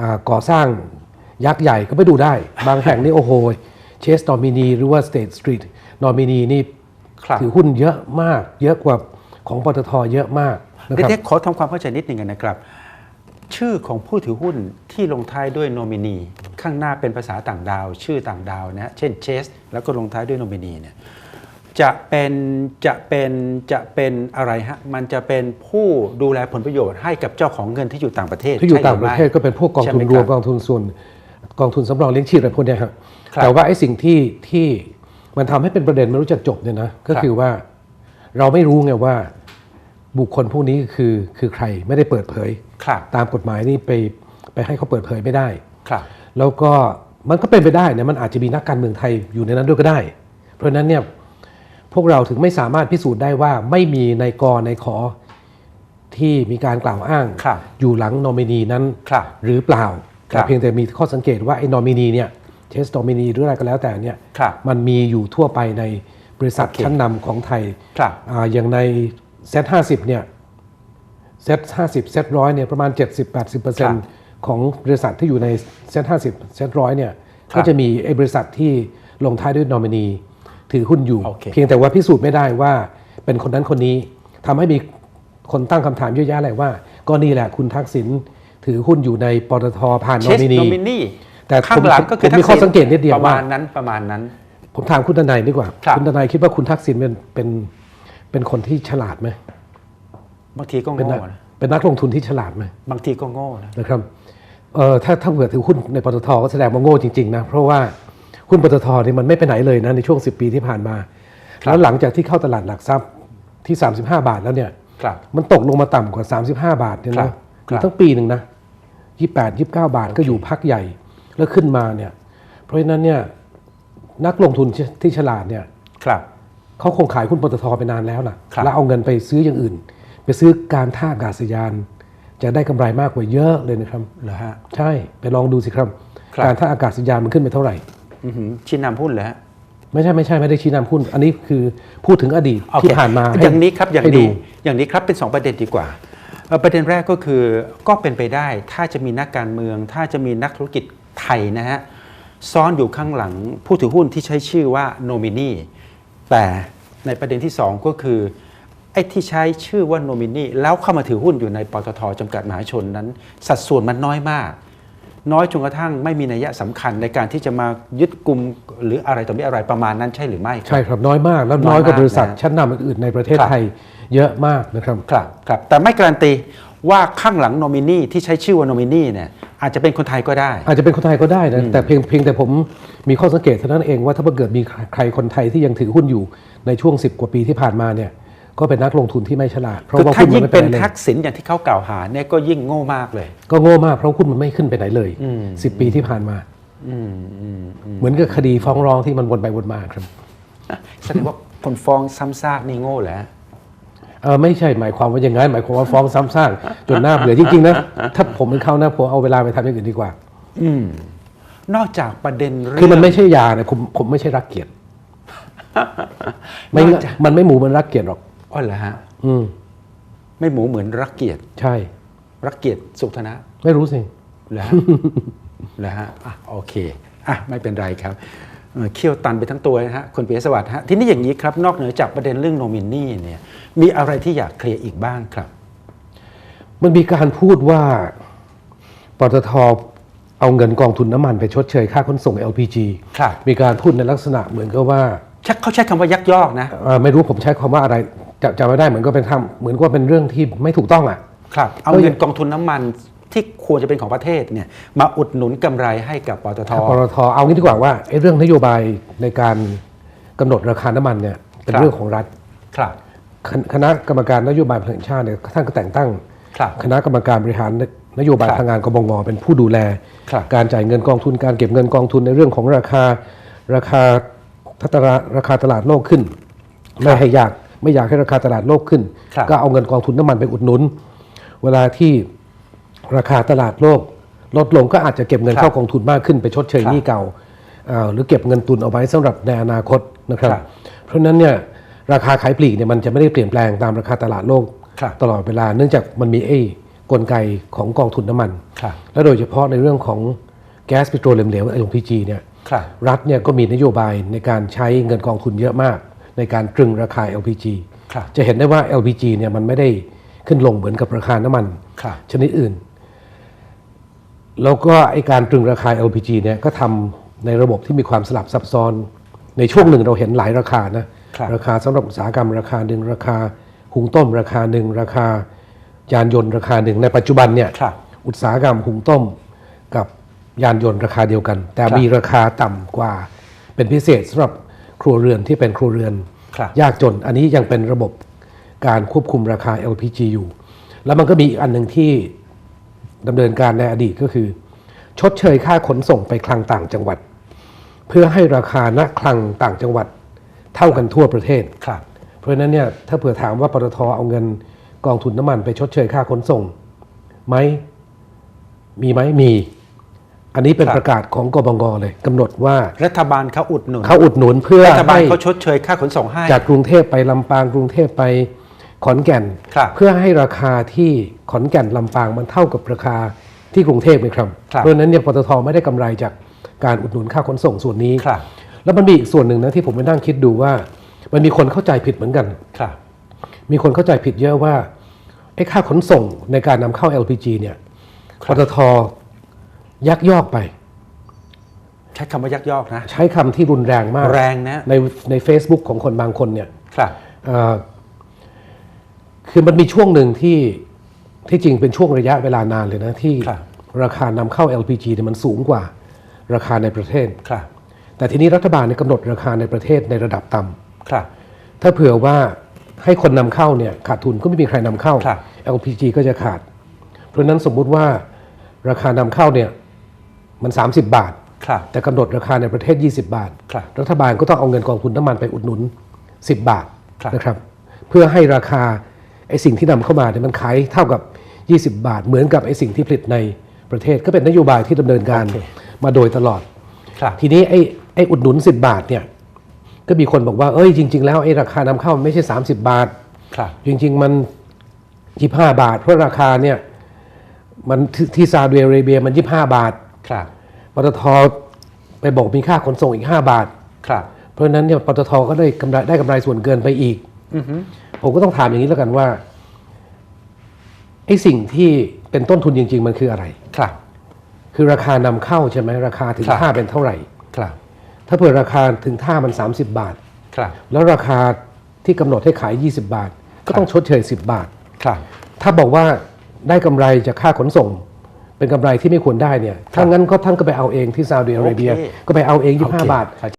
อ่าก่อสร้างยักษ์ใหญ่ก็ไปดูได้ บางแห่งนี่โอ้โหเชสนอมินีหรือว่า State Street นอมินีนี่ครับถือหุ้นเยอะมาก เยอะกว่าของปตทเยอะมากนะเดี๋ครับยวขอทำความเข้าใจนิดหนึ่งกันนะครับ ชื่อของผู้ถือหุ้นที่ลงท้ายด้วยโนมินีข้างหน้าเป็นภาษาต่างดาว ชื่อต่างดาวนะฮะเช่นเชส แล้วก็ลงท้ายด้วยโนมินีเนี่ย จะเป็นจะเป็นจะเป็นอะไรฮะมันจะเป็นผู้ดูแลผลประโยชน์ให้กับเจ้าของเงินที่อยู่ต่างประเทศที่อยู่ใช่หต่างประเทศก็เป็นพวกกองทุนใช่ไหรวมคกบองทุนส่วนกองทุนสำรองเลี้ยงชีพอะไรพวกเนี้ยครับครับแต่ว่าไอ้สิ่งที่ที่มันทำให้เป็นประเด็นไม่รู้จะจบเนี่ยนะก็ครับคือว่าเราไม่รู้ไงว่าบุคคลพวกนี้คือคือใครไม่ได้เปิดเผยครับตามกฎหมายนี่ไปไปให้เขาเปิดเผยไม่ได้ครับ แล้วก็มันก็เป็นไปได้นะมันอาจจะมีนักการเมืองไทยอยู่ในนั้นด้วยก็ได้ เพราะฉะนั้นเนี่ย พวกเราถึงไม่สามารถพิสูจน์ได้ว่าไม่มีในกรในขอที่มีการกล่าวอ้างครับอยู่หลังนอมินีนั้นครับหรือเปล่าครับแต่เพียงแต่มีข้อสังเกตว่าไอ้นอมินีเนี่ยเทสนอมินีหรืออะไรก็แล้วแต่เนี่ยครับมันมีอยู่ทั่วไปในบริษัทโอเคชั้นนำของไทยครับอาอย่างในเซต50เนี่ยเซต50เซตร้อยเนี่ยประมาณ 70-80%ของบริษัทที่อยู่ในเซต50เซตร้อยเนี่ยครับก็จะมีไอ้บริษัทที่ลงท้ายด้วยนอมินี ถือหุ้นอยู่โอเคเพียงแต่ว่าพิสูจน์ไม่ได้ว่าเป็นคนนั้นคนนี้ทำให้มีคนตั้งคำถามเยอะแยะเลยว่า ก็นี่แหละคุณทักษิณถือหุ้นอยู่ในปตทผ่านนเชอสมินีโนมินีแต่ข้างหลังก็คือผมมีข้อสังเกตนิดเดียวประว่ามาณนั้นประมาณนั้น ผมถามคุณทนายดีกว่าครับณทนายคิดว่าคุณทักษิณเป็นเป็นเป็นคนที่ฉลาดไหมบางทีก็เป็นโง่นักนะเป็นนักลงทุนที่ฉลาดไหมบางทีก็โง่นะนะครับเอ่อถ้าถ้าเกิดถือหุ้นในปตทก็แสดงว่าโง่จริงๆนะเพราะว่า หุ้นปตทนี่มันไม่ไปไหนเลยนะในช่วง 10 ปีที่ผ่านมาครับแล้วหลังจากที่เข้าตลาดหลักทรัพย์ที่ 35 บาทแล้วเนี่ยครับมันตกลงมาต่ำกว่า 35 บาทเนี่ยครันะบอยู่ทั้งปีหนึ่งนะ28 29 บาทก็อยู่พักใหญ่ แล้วขึ้นมาเนี่ย เพราะฉะนั้นเนี่ยนักลงทุนที่ฉลาดเนี่ยครับเขาคงขายหุ้นปตทไปนานแล้วนะครับแล้วเอาเงินไปซื้ออย่างอื่น ไปซื้อการท่าอากาศยาน จะได้กำไรมากกว่าเยอะเลยนะครับเหรอฮะใช่ไปลองดูสิครับครับการท่าอากาศยานมันขึ้นไปเท่าไหร่อื้อหือ ชิ้นนำหุ้นเหรอฮะไม่ใช่ไม่ใช่ไม่ได้ชี้นำหุ้น อันนี้คือพูดถึงอดีตโอเคที่ผ่านมาให้อย่างนี้ครับอย่างให้ดูนี้อย่างนี้ครับเป็น 2 ประเด็นดีกว่าเอ่อประเด็นแรกก็คือก็เป็นไปได้ถ้าจะมีนักการเมือง ถ้าจะมีนักธุรกิจไทยนะฮะซ่อนอยู่ข้างหลังผู้ถือหุ้นที่ใช้ชื่อว่าโนมินีแต่ในประเด็นที่ 2 ก็คือไอ้ที่ใช้ชื่อว่าโนมินีแล้วเข้ามาถือหุ้นอยู่ในปตทจำกัดมหาชนนั้น สัดส่วนมันน้อยมาก น้อยจนกระทั่งไม่มีนัยสำคัญในการที่จะมายึดกลุ่มหรืออะไรต่อมีอะไรประมาณนั้นใช่หรือไม่ครับใช่ครับน้อยมาก แล้วน้น้ออยยมากกว่าบริษัทนะชั้นนำอื่นๆในประเทศครับไทยเยอะมากนะครับครับครับแต่ไม่การันตีว่าข้างหลังโนมินีที่ใช้ชื่อว่าโนมินีเนี่ยอาจจะเป็นคนไทยก็ได้ อาจจะเป็นคนไทยก็ได้นะแต่เพียงเพียงแต่ผมมีข้อสังเกตเท่านั้นเองว่าถ้าเกิดมีใครคนไทยที่ยังถือหุ้นอยู่ในช่วง 10 กว่าปีที่ผ่านมาเนี่ย ก็เป็นนักลงทุนที่ไม่ฉลาด เพราะคือว่าถ้าหุ้นมัยิ่นงไม่ไปเป็นไหนเลยทักษิณอย่างที่เขากล่าวหาเนี่ยก็ยิ่งโง่มากเลย ก็โง่มากเพราะหุ้นมันไม่ขึ้นไปไหนเลย10ปีที่ผ่านมาเหมือนกับคดีฟ้องร้องที่มันวนไปวนมาครับแสดงว่าคนฟ้องซ้ำซากนี่โง่แหละเออไม่ใช่หมายความว่าอย่างนั้นหมายความว่าฟ้องซ้ำซากจนหน้าเบื่อจริงๆนะถ้าผมเป็นเขานะผมเอาเวลาไปทำอย่างอื่นดีกว่านอกจากประเด็นเรื่องคือมันไม่ใช่ยาเนี่ยผมผมไม่ใช่รักเกียรติไม่นอกงั้นจากมันไม่หมูมันรักเกียรติหรอก อ๋อเหรอฮะอืมไม่หมูเหมือนรักเกียรติใช่ รักเกียรติสุขธนะ ไม่รู้สิเหรอฮะเหรอฮะอะโอเคอะไม่เป็นไรครับเอ่อเขี้ยวตันไปทั้งตัวนะฮะคนเปียสวัสดิ์ฮะทีนี้อย่างนี้ครับ นอกเหนือจากประเด็นเรื่องโนมินีเนี่ย มีอะไรที่อยากเคลียร์อีกบ้างครับ มันมีการพูดว่าปตทเอาเงินกองทุนน้ำมันไปชดเชยค่าขนส่ง LPG ครับมีการพูดในลักษณะเหมือนกับว่า ชักเขาใช้คำว่ายักยอกนะเอ่อไม่รู้ผมใช้คำว่าอะไร จะจำไม่ได้เหมือนก็เป็นทำเหมือนกับว่าเป็นเรื่องที่ไม่ถูกต้องอะครับเอาก็ยังเงินกองทุนน้ำมันที่ควรจะเป็นของประเทศเนี่ยมาอุดหนุนกำไรให้กับปตทปตทเอางี้ดีกว่าว่าไอ้เรื่องนโยบายในการกำหนดราคาน้ำมันเนี่ยเป็นครับเรื่องของรัฐครับคณคณะกรรมการนโยบายพลังแห่งชาติเนี่ยท่านก็แต่งตั้งครับคณะกรรมการบริหารนโยบายครับพลังงานกบงเป็นผู้ดูแลครับการจ่ายเงินกองทุนการเก็บเงินกองทุนในเรื่องของราคาราคาทัตราราคาตลาดโลกขึ้น ไม่ให้อยาก ไม่อยากให้ราคาตลาดโลกขึ้นครับก็เอาเงินกองทุนน้ำมันไปอุดหนุน เวลาที่ราคาตลาดโลก ลดลงก็อาจจะเก็บเงินครับเข้ากองทุนมากขึ้นไปชดเชยครับหนี้เก่าอ่าหรือเก็บเงินตุนเอาไว้สำหรับในอนาคตนะครับครับเพราะฉะนั้นเนี่ยราคาขายปลีกเนี่ยมันจะไม่ได้เปลี่ยนแปลงตามราคาตลาดโลกครับตลอดเวลาเนื่องจากมันมีไอ้กลไกของกองทุนน้ำมันครับและโดยเฉพาะในเรื่องของแก๊สปิโตรเลียมเหลว LPG เนี่ยครับรัฐเนี่ยก็มีนโยบายในการใช้เงินกองทุนเยอะมาก ในการตรึงราคา LPG ครับจะเห็นได้ว่า LPG เนี่ยมันไม่ได้ขึ้นลงเหมือนกับราคาน้ำมันครับชนิดอื่น แล้วก็ไอการตรึงราคา LPG เนี่ยก็ทำในระบบที่มีความสลับซับซ้อน ในช่วงหนึ่งเราเห็นหลายราคานะครับราคาสำหรับอุตสาหกรรมราคาหนึ่งราคาหุงต้มราคาหนึ่งราคายานยนต์ราคาหนึ่งในปัจจุบันเนี่ยครับอุตสาหกรรมหุงต้มกับยานยนต์ราคาเดียวกัน แต่ครับมีราคาต่ำกว่าเป็นพิเศษสำหรับ ครัวเรือนที่เป็นครัวเรือนครับยากจน อันนี้ยังเป็นระบบการควบคุมราคา LPG อยู่ แล้วมันก็มีอีกอันหนึ่งที่ดำเนินการในอดีตก็คือ ชดเชยค่าขนส่งไปคลังต่างจังหวัด เพื่อให้ราคาณคลังต่างจังหวัดเท่ากันทั่วประเทศครับ เพราะฉะนั้นเนี่ยถ้าเผื่อถามว่าปตทเอาเงินกองทุนน้ำมันไปชดเชยค่าขนส่งไหมมีไหมมี อันนี้เป็นครับประกาศของกบงเลยกำหนดว่ารัฐบาลเขาอุดหนุนเขาอุดหนุนเพื่อรัฐบาลให้เขาชดเชยค่าขนส่งให้จากกรุงเทพไปลำปางกรุงเทพไปขอนแก่นครับเพื่อให้ราคาที่ขอนแก่นลำปางมันเท่ากับราคาที่กรุงเทพเลยครับครับเพราะฉะนั้นเนี่ยปตทไม่ได้กำไรจากการอุดหนุนค่าขนส่งส่วนนี้ครับ แล้วมันมีอีกส่วนหนึ่งนะที่ผมไปนั่งคิดดูว่า มันมีคนเข้าใจผิดเหมือนกันครับ มีคนเข้าใจผิดเยอะว่าไอ้ค่าขนส่งในการนำเข้า LPG เนี่ยคปรับตท ยักยอกไป ใช้คำว่ายักยอกนะ ใช้คำที่รุนแรงมากแรงนะในใน Facebook ของคนบางคนเนี่ยครับเอ่อคือมันมีช่วงหนึ่งที่ที่จริงเป็นช่วงระยะเวลานานเลยนะ ที่ครับราคานำเข้า LPG เนี่ยมันสูงกว่าราคาในประเทศครับ แต่ทีนี้รัฐบาลเนี่ยกำหนดราคาในประเทศในระดับต่ำครับ ถ้าเผื่อว่าให้คนนำเข้าเนี่ยขาดทุนก็ไม่มีใครนำเข้าครับ LPG ก็จะขาด เพราะฉะนั้นสมมุติว่าราคานำเข้าเนี่ย มัน 30 บาท ครับแต่กำหนดราคาในประเทศ 20 บาท ครับ รัฐบาลก็ต้องเอาเงินกองทุนน้ำมันไปอุดหนุน 10 บาทครับ นะครับ เพื่อให้ราคาไอ้สิ่งที่นำเข้ามาเนี่ยมันขายเท่ากับ 20 บาท เหมือนกับไอ้สิ่งที่ผลิตในประเทศก็เป็นนโยบายที่ดำเนินการมาโดยตลอด ครับทีนี้ไอ้ไอ้อุดหนุน 10 บาทเนี่ยก็มีคนบอกว่าเอ้ยจริง ๆ แล้วไอ้ราคานำเข้ามันไม่ใช่ 30 บาท ครับ จริง ๆ มัน 25 บาท เพราะราคาเนี่ยมันที่ที่ซาอุดิอาระเบียมัน 25 บาท ครับปตทไปบอกมีค่าขนส่งอีก 5 บาท ครับ เพราะฉะนั้นเนี่ยปตทก็ได้กำไรได้กำไรส่วนเกินไปอีกอือฮึผมก็ต้องถามอย่างนี้แล้วกันว่าไอ้สิ่งที่เป็นต้นทุนจริง ๆ มันคืออะไร ครับ คือราคานำเข้าใช่ไหมราคาถึงครับท่าเป็นเท่าไหร่ ครับ ถ้าเผื่อราคาถึงท่ามัน 30 บาท ครับ แล้วราคาที่กำหนดให้ขาย 20 บาท ก็ต้องชดเชย 10 บาท ครับ ถ้าบอกว่าได้กำไรจากค่าขนส่ง เป็นกำไรที่ไม่ควรได้เนี่ยถ้างั้นก็ท่านก็ไปเอาเองที่ซาอุดิอาระเบียโอเคก็ไปเอาเองโอเค25 บาท